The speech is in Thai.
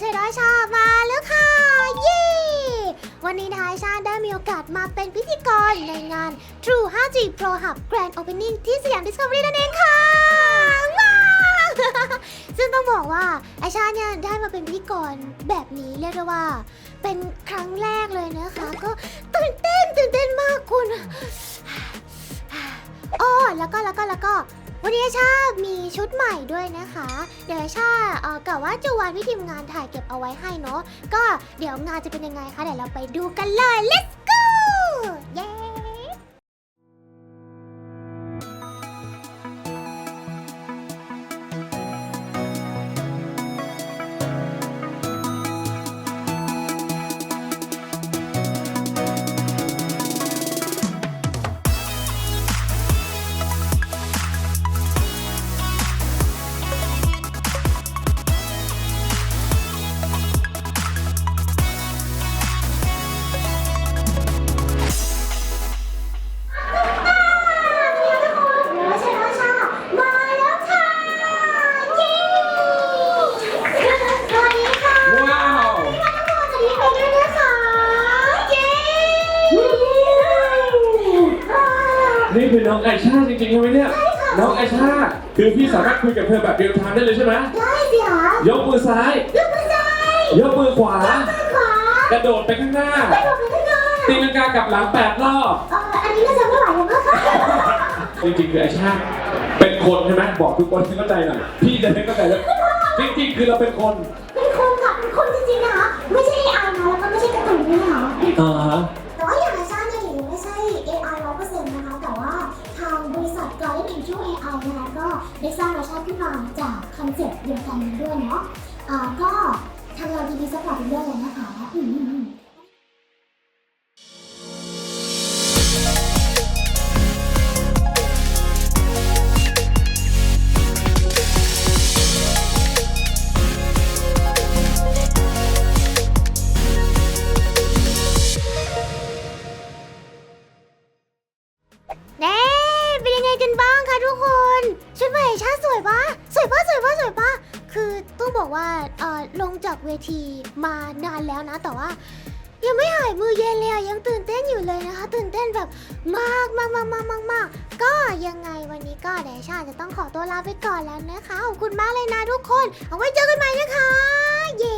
ใช่ร้อยชามาแล้วค่ะเย้วันนี้นะคะชาได้มีโอกาสมาเป็นพิธีกรในงาน True 5G Pro Hub Grand Opening ที่สยาม Discovery นั่นเองค่ะว้าวซึ่งต้องบอกว่าไอชาเนี่ยได้มาเป็นพิธีกรแบบนี้เรียกได้ว่า เป็นครั้งแรกเลยนะคะ ก็ตื่นเต้นตื่นเต้นมากคุณอ้อแล้วก็แล้วก็แล้วก็ วันนี้ชามีชุดใหม่ด้วยนะคะ เดี๋ยวชาเอ่อกะว่าจะวานพี่ทีมงานถ่ายเก็บเอาไว้ให้เนาะก็เดี๋ยวงานจะเป็นยังไงคะเดี๋ยวเราไปดูกันเลย let's go เย้ นี่คือน้องไอชาจริงๆใช่ไหมเนี่ย น้องไอชาคือพี่สามารถคุยกับเธอแบบเรียลไทม์ได้เลยใช่ไหมได้สิคะยกมือซ้าย ยกมือซ้ายยกมือขวา ขวากระโดดไปข้างหน้า ไปขวาไปข้างหน้าตีลังกากลับหลังแปดรอบ เอ่ออันนี้น่าจะไม่ไหวแล้วมั้งคะจริงๆคือไอชาเป็นคนใช่ไหมบอกทุกคนให้เข้าใจหน่อยพี่จะได้เข้าใจด้วยจริงๆคือเราเป็นคนเป็นคนค่ะเป็นคนจริงๆนะคะ ไม่ใช่ AI นะแล้วก็ไม่ใช่การ์ตูนด้วยนะคะ อ่าฮะ ทางบริษัท Guardian Angel AI นะคะก็ได้สร้างรสชาติขึ้นมาจากคอนเซ็ปต์เดียวกันนี้ด้วยเนาะก็ทางเราดีดีสปอร์ตด้วยเลยนะคะอืม ทุกคนชุดใหม่ชาสวยปะสวยปะสวยปะสวยปะคือต้องบอกว่าเอ่อลงจากเวทีมานานแล้วนะแต่ว่า ยังไม่หายมือเย็นเลยอะยังตื่นเต้นอยู่เลยนะคะ ตื่นเต้นแบบมากมากมากมากมากมากก็ยังไงวันนี้ก็เดี๋ยวชาจะต้องขอตัวลาไปก่อนแล้วนะคะขอบคุณมากเลยนะทุกคน เอาไว้เจอกันใหม่นะคะ เย้